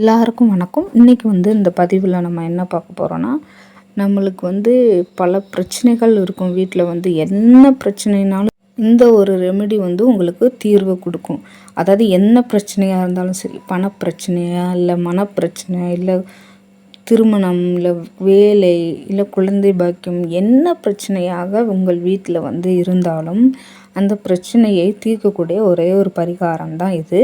எல்லாருக்கும் வணக்கம். இன்றைக்கி வந்து இந்த பதிவில் நம்ம என்ன பார்க்க போகிறோன்னா நம்மளுக்கு வந்து பல பிரச்சனைகள் இருக்கும். வீட்டில் வந்து என்ன பிரச்சனைனாலும் இந்த ஒரு ரெமெடி வந்து உங்களுக்கு தீர்வு கொடுக்கும். அதாவது என்ன பிரச்சனையாக இருந்தாலும் சரி பணப்பிரச்சனையா இல்லை மனப்பிரச்சனை இல்லை திருமணம் இல்லை வேலை இல்லை குழந்தை பாக்கியம் என்ன பிரச்சனையாக உங்கள் வீட்டில் வந்து இருந்தாலும் அந்த பிரச்சனையை தீர்க்கக்கூடிய ஒரே ஒரு பரிகாரம் தான் இது.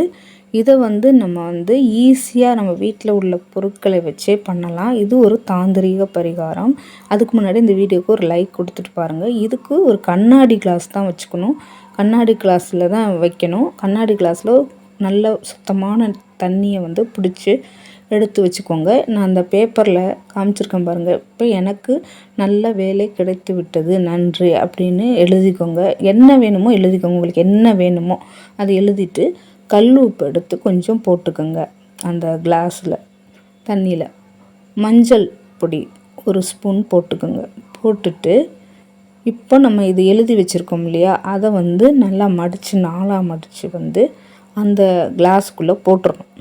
இதை வந்து நம்ம வந்து ஈஸியாக நம்ம வீட்டில் உள்ள பொருட்களை வச்சே பண்ணலாம். இது ஒரு தாந்திரிக பரிகாரம். அதுக்கு முன்னாடி இந்த வீடியோக்கு ஒரு லைக் கொடுத்துட்டு பாருங்கள் இதுக்கு ஒரு கண்ணாடி கிளாஸ் தான் வச்சுக்கணும். கண்ணாடி கிளாஸில் தான் வைக்கணும். கண்ணாடி கிளாஸில் நல்ல சுத்தமான தண்ணியை வந்து பிடிச்சி எடுத்து வச்சுக்கோங்க. நான் அந்த பேப்பரில் காமிச்சிருக்கேன் பாருங்கள் இப்போ எனக்கு நல்ல வேலை கிடைத்து விட்டது. நன்றி அப்படின்னு எழுதிக்கோங்க. என்ன வேணுமோ எழுதிக்கோங்க. உங்களுக்கு என்ன வேணுமோ அதை எழுதிட்டு கல் உப்பு எடுத்து கொஞ்சம் போட்டுக்கோங்க. அந்த கிளாஸில் தண்ணியில் மஞ்சள் பொடி ஒரு ஸ்பூன் போட்டுக்கோங்க. போட்டுட்டு இப்போ நம்ம இது எழுதி வச்சுருக்கோம் இல்லையா? அதை வந்து நல்லா மடித்து நாளாக மடித்து வந்து அந்த கிளாஸுக்குள்ளே போட்டுடணும்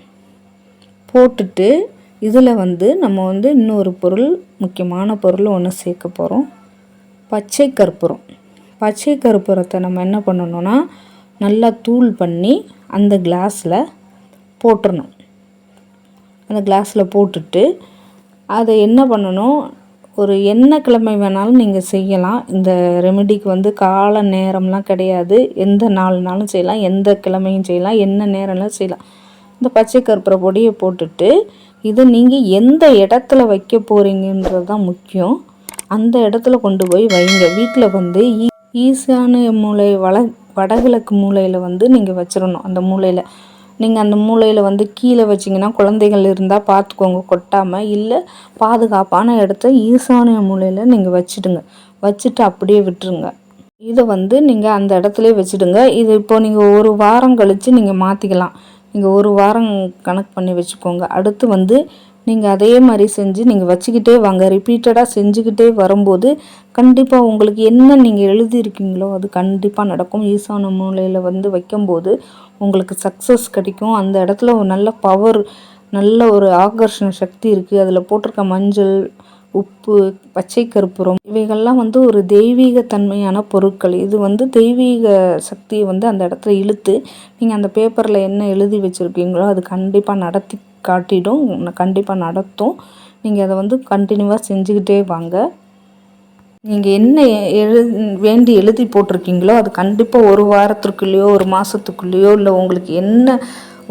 போட்டுட்டு இதில் வந்து நம்ம வந்து இன்னொரு பொருள் முக்கியமான பொருள் ஒன்று சேர்க்க போகிறோம் பச்சை கற்பூரம். பச்சை கற்பூரத்தை நம்ம என்ன பண்ணணும்னா நல்லா தூள் பண்ணி அந்த கிளாஸில் போட்டுடணும் அந்த கிளாஸில் போட்டுட்டு அதை என்ன பண்ணணும்? ஒரு என்ன கிழமை வேணாலும் நீங்கள் செய்யலாம். இந்த ரெமெடிக்கு வந்து கால நேரம்லாம் கிடையாது. எந்த நாள்னாலும் செய்யலாம். எந்த கிழமையும் செய்யலாம். என்ன நேரம்லாம் செய்யலாம். இந்த பச்சை கற்பூர பொடியை போட்டுட்டு இது நீங்கள் எந்த இடத்துல வைக்க போகிறீங்கன்றது தான் முக்கியம். அந்த இடத்துல கொண்டு போய் வைங்க. வீட்டில் வந்து ஈ ஈசான மூளை வள வடகிழக்கு மூலையில் வந்து நீங்கள் வச்சிடணும் அந்த மூலையில். நீங்கள் அந்த மூலையில் வந்து கீழே வச்சிங்கன்னா குழந்தைகள் இருந்தால் பார்த்துக்கோங்க கொட்டாமல் இல்லை பாதுகாப்பான இடத்த ஈசானிய மூலையில் நீங்கள் வச்சுடுங்க. வச்சுட்டு அப்படியே விட்டுருங்க. இதை வந்து நீங்கள் அந்த இடத்துல வச்சுடுங்க. இது இப்போ நீங்கள் ஒரு வாரம் கழித்து நீங்கள் மாற்றிக்கலாம் நீங்கள் ஒரு வாரம் கணக்கு பண்ணி வச்சுக்கோங்க. அடுத்து வந்து நீங்கள் அதே மாதிரி செஞ்சு நீங்கள் வச்சுக்கிட்டே வாங்க. ரிப்பீட்டடாக செஞ்சுக்கிட்டே வரும்போது கண்டிப்பாக உங்களுக்கு என்ன நீங்கள் எழுதியிருக்கீங்களோ அது கண்டிப்பாக நடக்கும். ஈசான மூலையில் வந்து வைக்கும்போது உங்களுக்கு சக்ஸஸ் கிடைக்கும். அந்த இடத்துல ஒரு நல்ல பவர் நல்ல ஒரு ஆகர்ஷண சக்தி இருக்குது அதில் போட்டிருக்க மஞ்சள் உப்பு பச்சை கற்பூரம் இவைகள்லாம் வந்து ஒரு தெய்வீக தன்மையான பொருட்கள். இது வந்து தெய்வீக சக்தியை வந்து அந்த இடத்துல இழுத்து நீங்கள் அந்த பேப்பரில் என்ன எழுதி வச்சுருக்கீங்களோ அது கண்டிப்பாக நடத்தி காட்டிடும். கண்டிப்பாக நடத்தும். நீங்கள் அதை வந்து கண்டினியூவாக செஞ்சுக்கிட்டே வாங்க. நீங்கள் என்ன எழு வேண்டி எழுதி போட்டிருக்கீங்களோ அது கண்டிப்பாக ஒரு வாரத்துக்குள்ளேயோ ஒரு மாதத்துக்குள்ளேயோ இல்லை உங்களுக்கு என்ன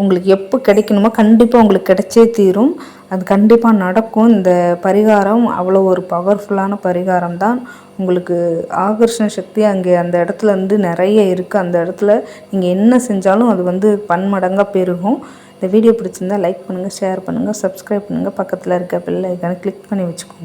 உங்களுக்கு எப்போ கிடைக்கணுமோ கண்டிப்பாக உங்களுக்கு கிடைச்சே தீரும். அது கண்டிப்பாக நடக்கும். இந்த பரிகாரம் அவ்வளோ ஒரு பவர்ஃபுல்லான பரிகாரம் தான் உங்களுக்கு ஆகர்ஷண சக்தி அங்கே அந்த இடத்துல வந்து நிறைய இருக்குது அந்த இடத்துல நீங்கள் என்ன செஞ்சாலும் அது வந்து பன்மடங்காக பெருகும். இந்த வீடியோ பிடிச்சிருந்தா லைக் பண்ணுங்கள் ஷேர் பண்ணுங்கள் சப்ஸ்கிரைப் பண்ணுங்கள் பக்கத்தில் இருக்க பெல் ஐக்கானை கிளிக் பண்ணி வச்சுக்கோங்க.